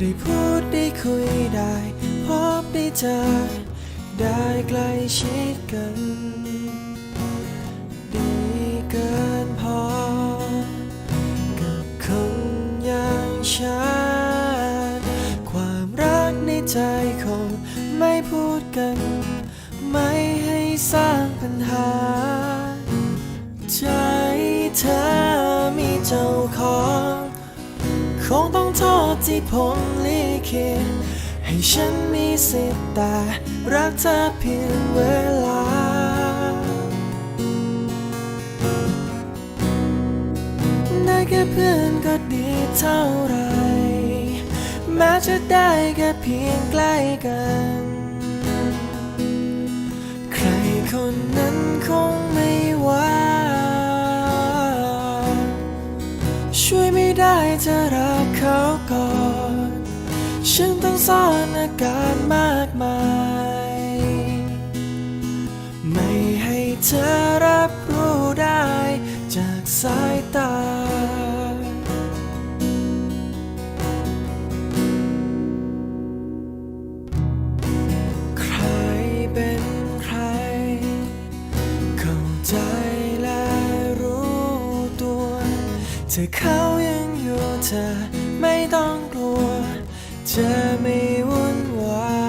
ได้พูดได้คุยได้พบได้เจอ ได้ใกล้ชิดกัน ดีเกินพอ กับคนอย่างฉัน ความรักในใจคงไม่พูดกัน คงต้องโทษที่ผมลิขิตให้ฉันมีสิทธิ์แต่รักเธอเพียงเวลา ได้แค่เพื่อนก็ดีเท่าไร แม้จะได้แค่เพียงใกล้กัน ไม่ได้จะรักเขาก่อน ฉันต้องซ่อนอาการมากมาย ไม่ให้เธอรับรู้ได้จากสายตา ใครเป็นใคร เข้าใจและรู้ตัว เธอเขา เธอไม่ต้องกลัว เธอไม่วุ่นวา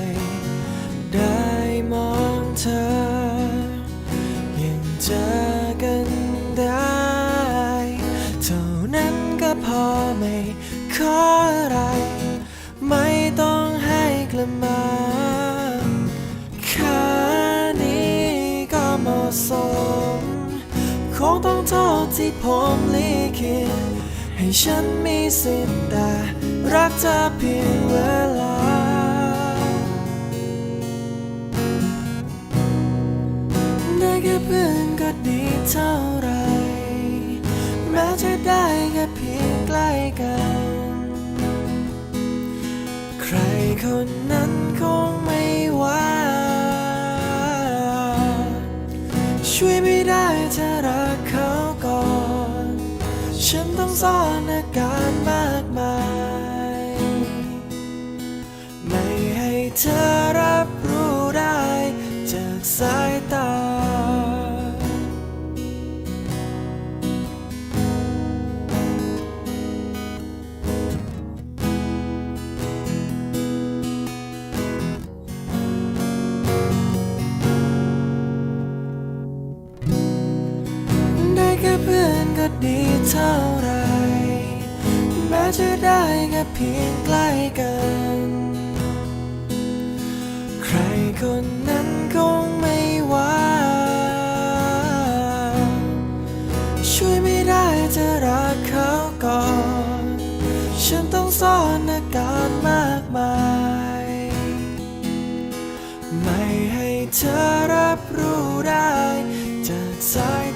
ยได้มองเธอ ยังเจอกันได้ เท่านั้นก็พอไม่ขออะไร ไม่ต้องให้กลับมาแค่นี้ก็เหมาะสมคงต้องโทษที่ผมลิขิต ให้ฉันมีสิทธิ์แต่รักเธอเพียงเวลา ได้แค่เพื่อนก็ดีเท่าไร แม้จะได้แค่เพียงใกล้กัน ใครคน ฉันต้องซ่อนอาการมากมาย ไม่ให้เธอ ก็ดีเท่าไร แม้จะได้แค่เพียงใกล้กัน ใครคนนั้นคงไม่ว่า ช่วยไม่ได้จะรักเขาก่อน ฉันต้องซ่อนอาการมากมาย ไม่ให้เธอรับรู้ได้จากสาย